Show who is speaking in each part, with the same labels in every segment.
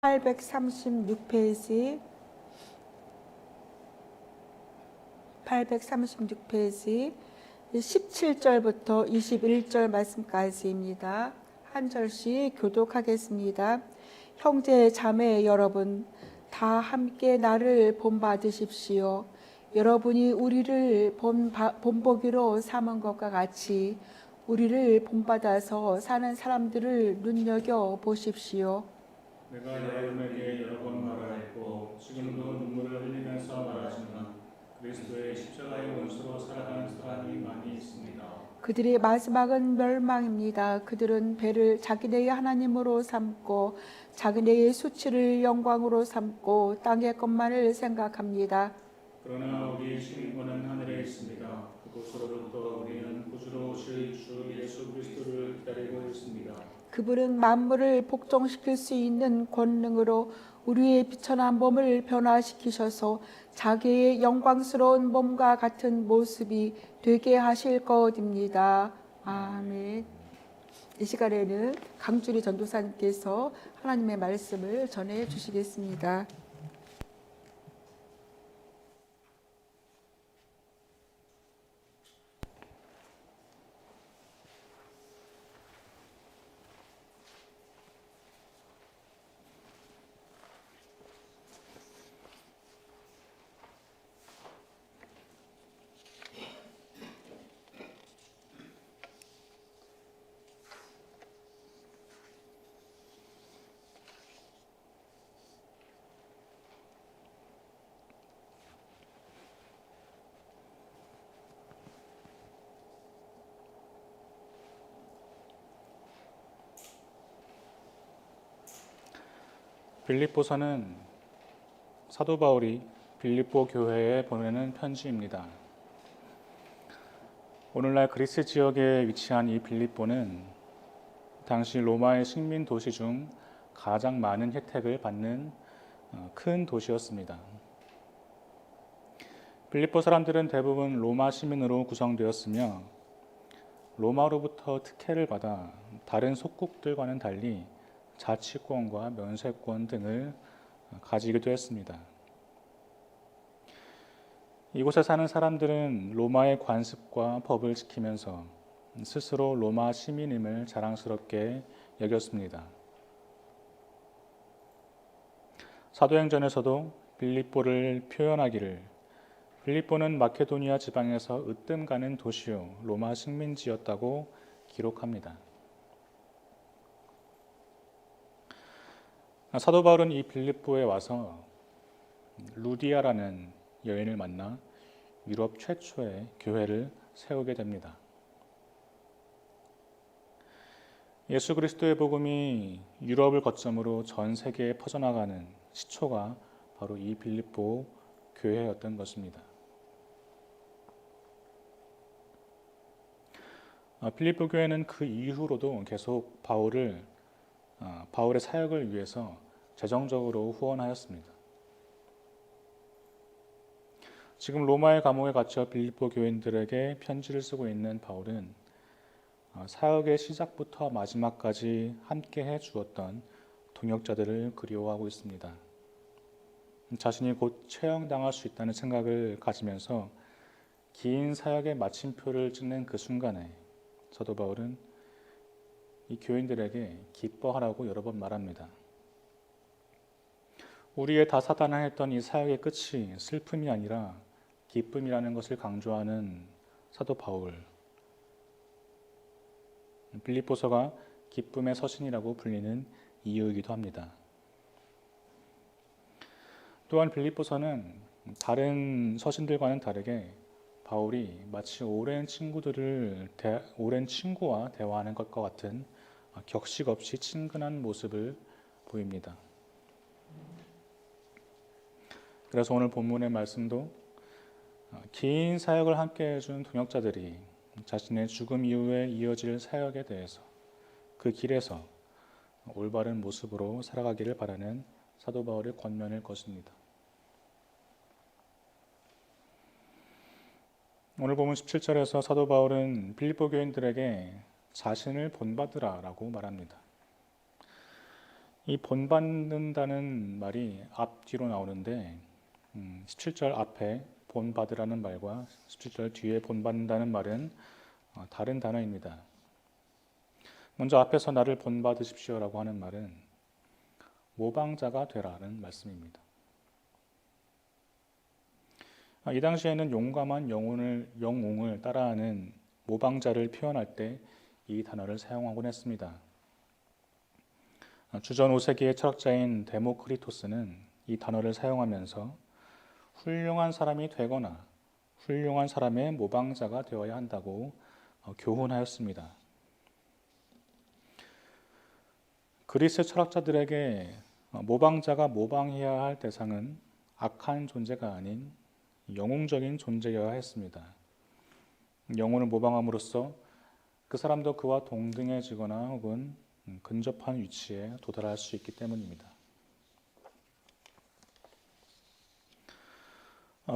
Speaker 1: 836페이지 836페이지 17절부터 21절 말씀까지입니다. 한 절씩 교독하겠습니다. 형제 자매 여러분 다 함께 나를 본받으십시오. 여러분이 우리를 본, 본보기로 삼은 것과 같이 우리를 본받아서 사는 사람들을 눈여겨 보십시오.
Speaker 2: 내가 여러분에게 여러 번 말하였고 지금도 눈물을 흘리면서 말하지만 그리스도의 십자가의 원수로 살아가는 사람이 많이 있습니다.
Speaker 1: 그들의 마지막은 멸망입니다. 그들은 배를 자기네의 하나님으로 삼고 자기네의 수치를 영광으로 삼고 땅의 것만을 생각합니다.
Speaker 2: 그러나 우리의 신분은 하늘에 있습니다. 그곳으로부터 우리는 구주로 오실 주 예수 그리스도를 기다리고 있습니다.
Speaker 1: 그분은 만물을 복종시킬 수 있는 권능으로 우리의 비천한 몸을 변화시키셔서 자기의 영광스러운 몸과 같은 모습이 되게 하실 것입니다. 아멘. 이 시간에는 강주리 전도사님께서 하나님의 말씀을 전해 주시겠습니다.
Speaker 2: 빌립보서는 사도 바울이 빌립보 교회에 보내는 편지입니다. 오늘날 그리스 지역에 위치한 이 빌립보는 당시 로마의 식민 도시 중 가장 많은 혜택을 받는 어, 큰 도시였습니다. 빌립보 사람들은 대부분 로마 시민으로 구성되었으며 로마로부터 특혜를 받아 다른 속국들과는 달리 자치권과 면세권 등을 가지기도 했습니다. 이곳에 사는 사람들은 로마의 관습과 법을 지키면서 스스로 로마 시민임을 자랑스럽게 여겼습니다. 사도행전에서도 빌립보를 표현하기를 빌립보는 마케도니아 지방에서 으뜸 가는 도시요 로마 식민지였다고 기록합니다. 사도 바울은 이 빌립보에 와서 루디아라는 여인을 만나 유럽 최초의 교회를 세우게 됩니다. 예수 그리스도의 복음이 유럽을 거점으로 전 세계에 퍼져나가는 시초가 바로 이 빌립보 교회였던 것입니다. 아, 빌립보 교회는 그 이후로도 계속 바울을 아, 바울의 사역을 위해서 재정적으로 후원하였습니다. 지금 로마의 감옥에 갇혀 빌립보 교인들에게 편지를 쓰고 있는 바울은 아, 사역의 시작부터 마지막까지 함께 해 주었던 동역자들을 그리워하고 있습니다. 자신이 곧 처형당할 수 있다는 생각을 가지면서 긴 사역의 마침표를 찍는 그 순간에 사도 바울은 이 교인들에게 기뻐하라고 여러 번 말합니다. 우리의 다사다난했던 이 사역의 끝이 슬픔이 아니라 기쁨이라는 것을 강조하는 사도 바울. 빌립보서가 기쁨의 서신이라고 불리는 이유이기도 합니다. 또한 빌립보서는 다른 서신들과는 다르게 바울이 마치 오랜 친구들을 대, 오랜 친구와 대화하는 것과 같은 격식 없이 친근한 모습을 보입니다. 그래서 오늘 본문의 말씀도 긴 사역을 함께 해준 동역자들이 자신의 죽음 이후에 이어질 사역에 대해서 그 길에서 올바른 모습으로 살아가기를 바라는 사도 바울의 권면일 것입니다. 오늘 보면 17절에서 사도 바울은 빌립보 교인들에게 자신을 본받으라라고 말합니다. 이 본받는다는 말이 앞뒤로 나오는데 음, 17절 앞에 본받으라는 말과 17절 뒤에 본받는다는 말은 어, 다른 단어입니다. 먼저 앞에서 나를 본받으십시오라고 하는 말은 모방자가 되라는 말씀입니다. 아, 이 당시에는 용감한 영혼을, 영웅을 따라하는 모방자를 표현할 때 이 단어를 사용하곤 했습니다. 아, 주전 5세기의 철학자인 데모크리토스는 이 단어를 사용하면서 훌륭한 사람이 되거나 훌륭한 사람의 모방자가 되어야 한다고 어, 교훈하였습니다. 그리스 철학자들에게 어, 모방자가 모방해야 할 대상은 악한 존재가 아닌 영웅적인 존재여야 했습니다. 영혼을 모방함으로써 그 사람도 그와 동등해지거나 혹은 음, 근접한 위치에 도달할 수 있기 때문입니다.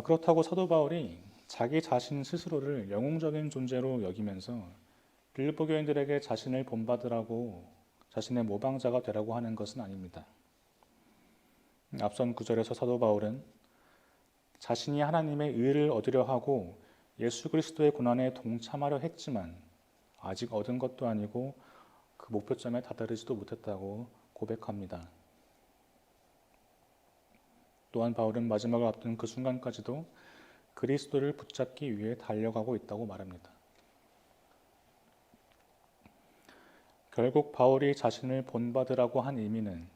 Speaker 2: 그렇다고 사도 바울이 자기 자신 스스로를 영웅적인 존재로 여기면서 빌립보 교인들에게 자신을 본받으라고 자신의 모방자가 되라고 하는 것은 아닙니다. 앞선 구절에서 사도 바울은 자신이 하나님의 의를 얻으려 하고 예수 그리스도의 고난에 동참하려 했지만 아직 얻은 것도 아니고 그 목표점에 다다르지도 못했다고 고백합니다. 또한 바울은 마지막을 앞둔 그 순간까지도 그리스도를 붙잡기 위해 달려가고 있다고 말합니다. 결국 바울이 자신을 본받으라고 한 의미는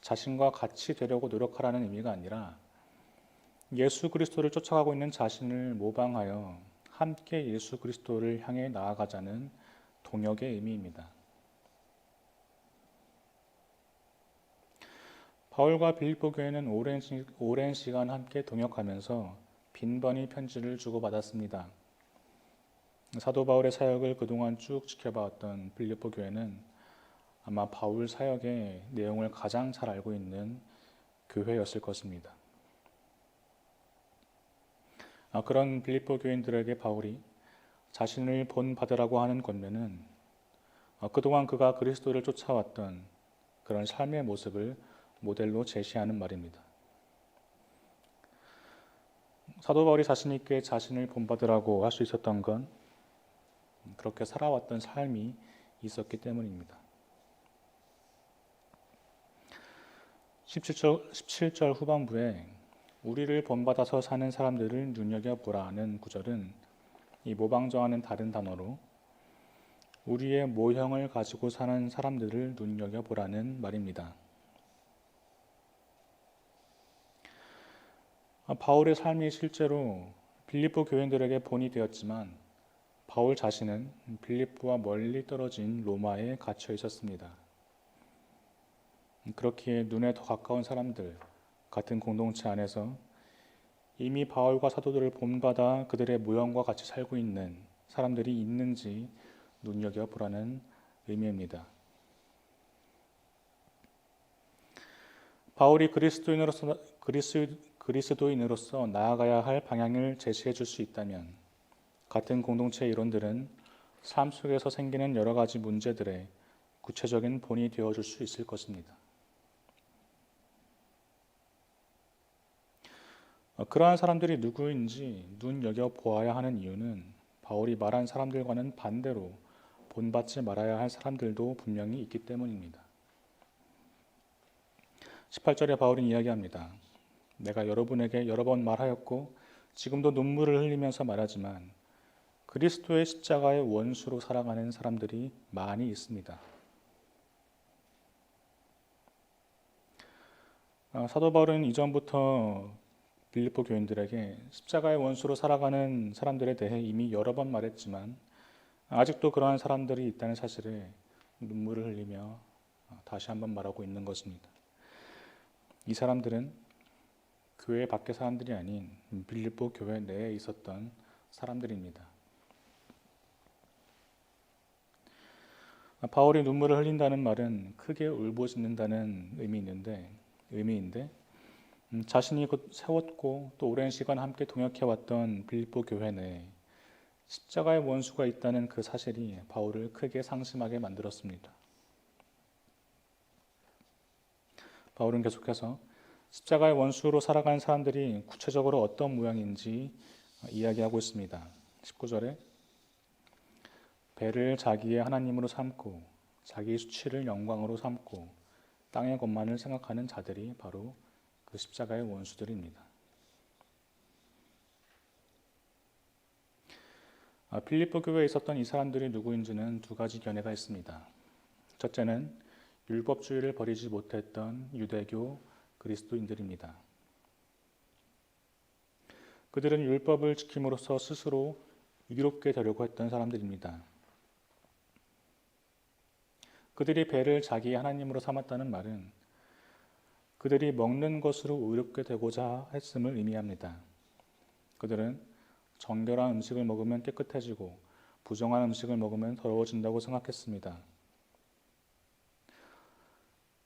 Speaker 2: 자신과 같이 되려고 노력하라는 의미가 아니라 예수 그리스도를 쫓아가고 있는 자신을 모방하여 함께 예수 그리스도를 향해 나아가자는 동역의 의미입니다. 바울과 빌립보 교회는 오랜, 시, 오랜 시간 함께 동역하면서 빈번히 편지를 주고받았습니다. 사도 바울의 사역을 그동안 쭉 지켜봐왔던 빌립보 교회는 아마 바울 사역의 내용을 가장 잘 알고 있는 교회였을 것입니다. 아, 그런 빌립보 교인들에게 바울이 자신을 본받으라고 하는 권면은 어, 그동안 그가 그리스도를 쫓아왔던 그런 삶의 모습을 모델로 제시하는 말입니다. 사도 바울이 자신 있게 자신을 본받으라고 할 수 있었던 건 그렇게 살아왔던 삶이 있었기 때문입니다. 17절, 17절 후반부에 우리를 본받아서 사는 사람들을 눈여겨보라는 구절은 이 모방정하는 다른 단어로 우리의 모형을 가지고 사는 사람들을 눈여겨보라는 말입니다. 바울의 삶이 실제로 빌립보 교인들에게 본이 되었지만 바울 자신은 빌립보와 멀리 떨어진 로마에 갇혀 있었습니다. 그렇기에 눈에 더 가까운 사람들 같은 공동체 안에서 이미 바울과 사도들을 본받아 그들의 모형과 같이 살고 있는 사람들이 있는지 눈여겨 보라는 의미입니다. 바울이 그리스도인으로서 그리스, 그리스도인으로서 나아가야 할 방향을 제시해 줄 수 있다면 같은 공동체 이론들은 삶 속에서 생기는 여러 가지 문제들의 구체적인 본이 되어 줄 수 있을 것입니다. 어, 그러한 사람들이 누구인지 눈여겨 보아야 하는 이유는 바울이 말한 사람들과는 반대로 본받지 말아야 할 사람들도 분명히 있기 때문입니다. 18절에 바울은 이야기합니다. 내가 여러분에게 여러 번 말하였고 지금도 눈물을 흘리면서 말하지만 그리스도의 십자가의 원수로 살아가는 사람들이 많이 있습니다. 아, 사도 바울은 이전부터 빌립보 교인들에게 십자가의 원수로 살아가는 사람들에 대해 이미 여러 번 말했지만 아직도 그러한 사람들이 있다는 사실에 눈물을 흘리며 다시 한번 말하고 있는 것입니다. 이 사람들은 교회 밖의 사람들이 아닌 빌립보 교회 내에 있었던 사람들입니다. 바울이 눈물을 흘린다는 말은 크게 울부짖는다는 의미 있는데 의미인데 음, 자신이 곧 세웠고 또 오랜 시간 함께 동역해 왔던 빌립보 교회 내에 십자가의 원수가 있다는 그 사실이 바울을 크게 상심하게 만들었습니다. 바울은 계속해서 십자가의 원수로 살아가는 사람들이 구체적으로 어떤 모양인지 이야기하고 있습니다. 19절에 배를 자기의 하나님으로 삼고 자기 수치를 영광으로 삼고 땅의 것만을 생각하는 자들이 바로 그 십자가의 원수들입니다. 아, 필리포 교회에 있었던 이 사람들이 누구인지는 두 가지 견해가 있습니다. 첫째는 율법주의를 버리지 못했던 유대교 그리스도인들입니다. 그들은 율법을 지킴으로써 스스로 위롭게 되려고 했던 사람들입니다. 그들이 배를 자기 하나님으로 삼았다는 말은 그들이 먹는 것으로 의롭게 되고자 했음을 의미합니다. 그들은 정결한 음식을 먹으면 깨끗해지고 부정한 음식을 먹으면 더러워진다고 생각했습니다.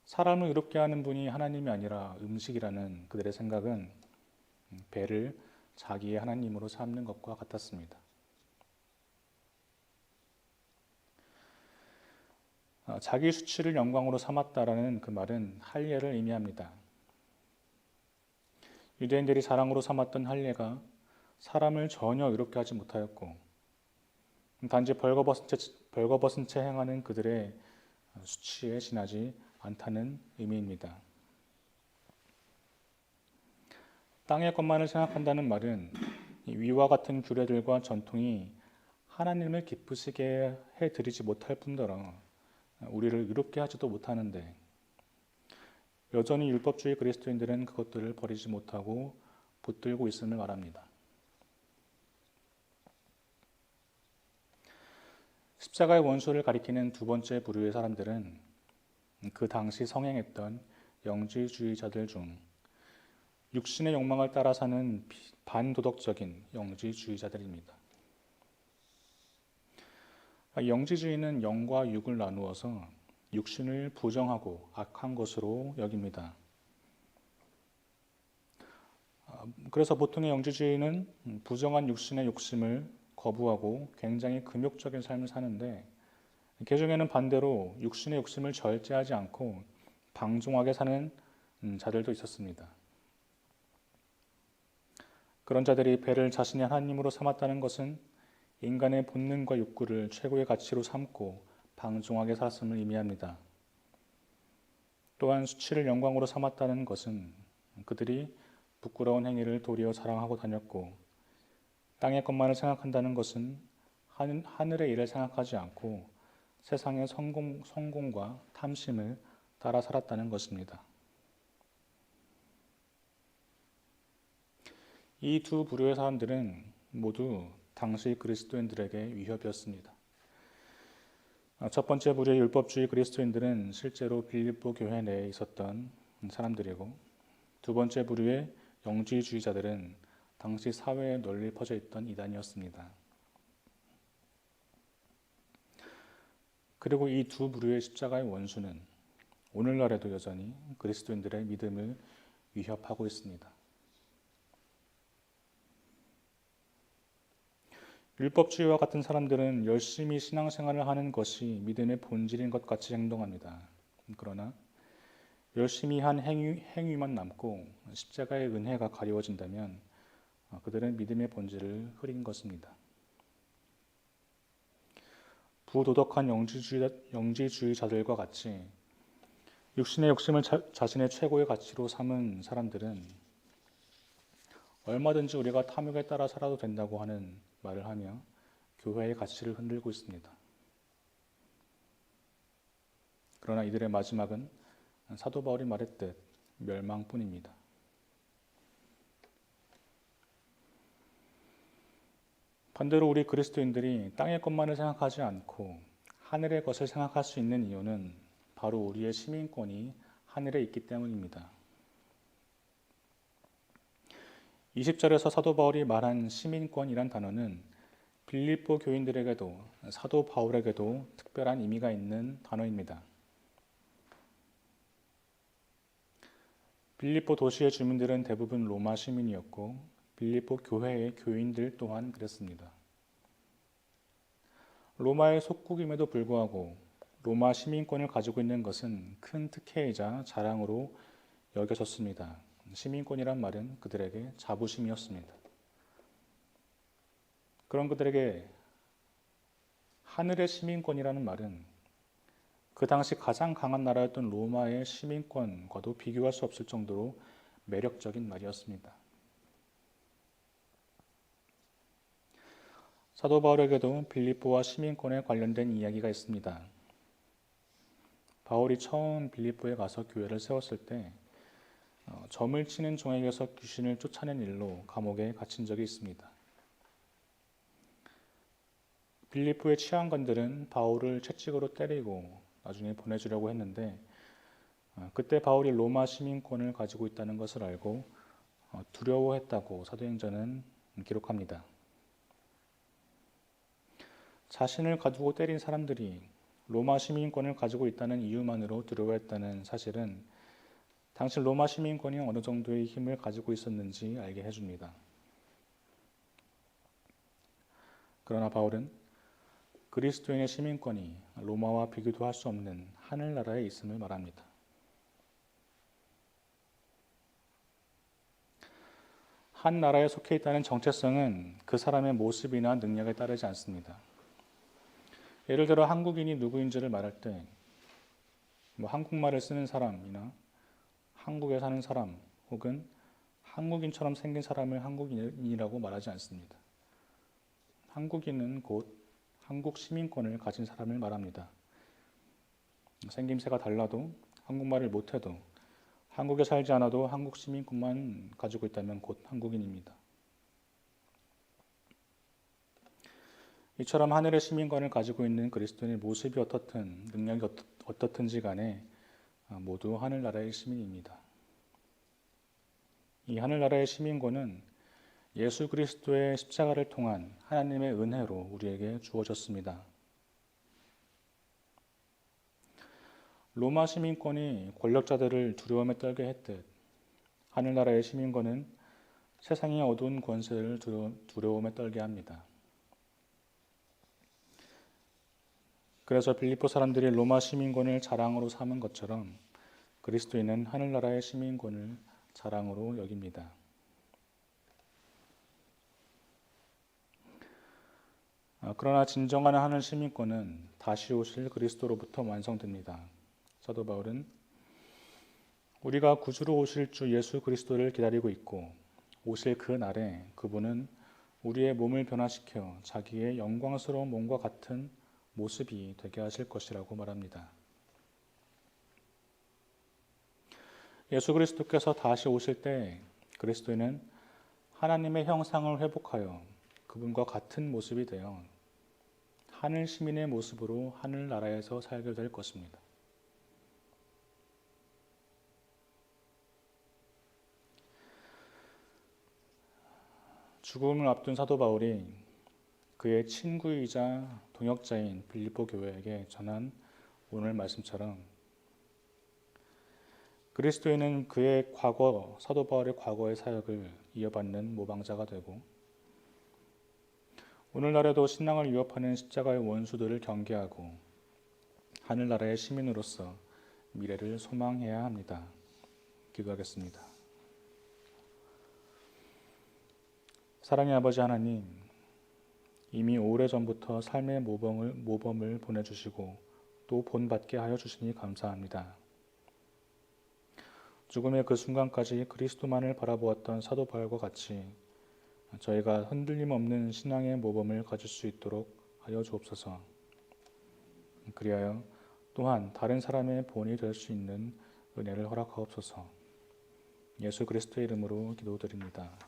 Speaker 2: 사람을 의롭게 하는 분이 하나님이 아니라 음식이라는 그들의 생각은 배를 자기의 하나님으로 삼는 것과 같았습니다. 아, 자기 수치를 영광으로 삼았다라는 그 말은 할례를 의미합니다. 유대인들이 자랑으로 삼았던 할례가 사람을 전혀 의롭게 하지 못하였고 단지 벌거벗은 채, 벌거벗은 채 행하는 그들의 수치에 지나지 않다는 의미입니다. 땅의 것만을 생각한다는 말은 위와 같은 규례들과 전통이 하나님을 기쁘시게 해드리지 못할 뿐더러 우리를 의롭게 하지도 못하는데 여전히 율법주의 그리스도인들은 그것들을 버리지 못하고 붙들고 있음을 말합니다. 십자가의 원수를 가리키는 두 번째 부류의 사람들은 그 당시 성행했던 영지주의자들 중 육신의 욕망을 따라 사는 반도덕적인 영지주의자들입니다. 영지주의는 영과 육을 나누어서 육신을 부정하고 악한 것으로 여깁니다. 그래서 보통의 영지주의는 부정한 육신의 욕심을 거부하고 굉장히 금욕적인 삶을 사는데 개중에는 반대로 육신의 욕심을 절제하지 않고 방종하게 사는 음, 자들도 있었습니다. 그런 자들이 배를 자신의 하나님으로 삼았다는 것은 인간의 본능과 욕구를 최고의 가치로 삼고 방종하게 살았음을 의미합니다. 또한 수치를 영광으로 삼았다는 것은 그들이 부끄러운 행위를 도리어 자랑하고 다녔고 땅의 것만을 생각한다는 것은 하늘의 일을 생각하지 않고 세상의 성공, 성공과 탐심을 따라 살았다는 것입니다. 이 두 부류의 사람들은 모두 당시 그리스도인들에게 위협이었습니다. 첫 번째 부류의 율법주의 그리스도인들은 실제로 빌립보 교회 내에 있었던 사람들이고 두 번째 부류의 영지주의자들은 당시 사회에 널리 퍼져 있던 이단이었습니다. 그리고 이 두 부류의 십자가의 원수는 오늘날에도 여전히 그리스도인들의 믿음을 위협하고 있습니다. 율법주의와 같은 사람들은 열심히 신앙생활을 하는 것이 믿음의 본질인 것 같이 행동합니다. 그러나 열심히 한 행위, 행위만 남고 십자가의 은혜가 가리워진다면 그들은 믿음의 본질을 흐린 것입니다. 부도덕한 영지주의, 영지주의자들과 같이 육신의 욕심을 자, 자신의 최고의 가치로 삼은 사람들은 얼마든지 우리가 탐욕에 따라 살아도 된다고 하는 말을 하며 교회의 가치를 흔들고 있습니다. 그러나 이들의 마지막은 사도 바울이 말했듯 멸망뿐입니다. 반대로 우리 그리스도인들이 땅의 것만을 생각하지 않고 하늘의 것을 생각할 수 있는 이유는 바로 우리의 시민권이 하늘에 있기 때문입니다. 20절에서 사도 바울이 말한 시민권이란 단어는 빌립보 교인들에게도 사도 바울에게도 특별한 의미가 있는 단어입니다. 빌립보 도시의 주민들은 대부분 로마 시민이었고 빌립보 교회의 교인들 또한 그랬습니다. 로마의 속국임에도 불구하고 로마 시민권을 가지고 있는 것은 큰 특혜이자 자랑으로 여겨졌습니다. 시민권이란 말은 그들에게 자부심이었습니다. 그런 그들에게 하늘의 시민권이라는 말은 그 당시 가장 강한 나라였던 로마의 시민권과도 비교할 수 없을 정도로 매력적인 말이었습니다. 사도 바울에게도 빌립보와 시민권에 관련된 이야기가 있습니다. 바울이 처음 빌립보에 가서 교회를 세웠을 때 어, 점을 치는 종에게서 귀신을 쫓아낸 일로 감옥에 갇힌 적이 있습니다. 빌립보의 치안관들은 바울을 채찍으로 때리고 나중에 보내주려고 했는데 어, 그때 바울이 로마 시민권을 가지고 있다는 것을 알고 어, 두려워했다고 사도행전은 기록합니다. 자신을 가두고 때린 사람들이 로마 시민권을 가지고 있다는 이유만으로 두려워했다는 사실은 당시 로마 시민권이 어느 정도의 힘을 가지고 있었는지 알게 해줍니다. 그러나 바울은 그리스도인의 시민권이 로마와 비교도 할 수 없는 하늘나라에 있음을 말합니다. 한 나라에 속해 있다는 정체성은 그 사람의 모습이나 능력에 따르지 않습니다. 예를 들어 한국인이 누구인지를 말할 때, 뭐 한국말을 쓰는 사람이나 한국에 사는 사람 혹은 한국인처럼 생긴 사람을 한국인이라고 말하지 않습니다. 한국인은 곧 한국 시민권을 가진 사람을 말합니다. 생김새가 달라도 한국말을 못해도 한국에 살지 않아도 한국 시민권만 가지고 있다면 곧 한국인입니다. 이처럼 하늘의 시민권을 가지고 있는 그리스도인의 모습이 어떻든 능력이 어떻든지 간에 모두 하늘나라의 시민입니다. 이 하늘나라의 시민권은 예수 그리스도의 십자가를 통한 하나님의 은혜로 우리에게 주어졌습니다. 로마 시민권이 권력자들을 두려움에 떨게 했듯 하늘나라의 시민권은 세상의 어두운 권세를 두려움에 떨게 합니다. 그래서 빌립보 사람들이 로마 시민권을 자랑으로 삼은 것처럼 그리스도인은 하늘나라의 시민권을 자랑으로 여깁니다. 아, 그러나 진정한 하늘 시민권은 다시 오실 그리스도로부터 완성됩니다. 사도 바울은 우리가 구주로 오실 주 예수 그리스도를 기다리고 있고 오실 그 날에 그분은 우리의 몸을 변화시켜 자기의 영광스러운 몸과 같은 모습이 되게 하실 것이라고 말합니다. 예수 그리스도께서 다시 오실 때 그리스도인은 하나님의 형상을 회복하여 그분과 같은 모습이 되어 하늘 시민의 모습으로 하늘 나라에서 살게 될 것입니다. 죽음을 앞둔 사도 바울이 그의 친구이자 동역자인 빌립보 교회에게 전한 오늘 말씀처럼 그리스도인은 그의 과거 사도 바울의 과거의 사역을 이어받는 모방자가 되고 오늘날에도 신앙을 위협하는 십자가의 원수들을 경계하고 하늘나라의 시민으로서 미래를 소망해야 합니다. 기도하겠습니다. 사랑의 아버지 하나님, 이미 오래전부터 삶의 모범을, 모범을 보내주시고 또 본받게 하여 주시니 감사합니다. 죽음의 그 순간까지 그리스도만을 바라보았던 사도 바울과 같이 저희가 흔들림 없는 신앙의 모범을 가질 수 있도록 하여 주옵소서. 그리하여 또한 다른 사람의 본이 될 수 있는 은혜를 허락하옵소서. 예수 그리스도의 이름으로 기도드립니다.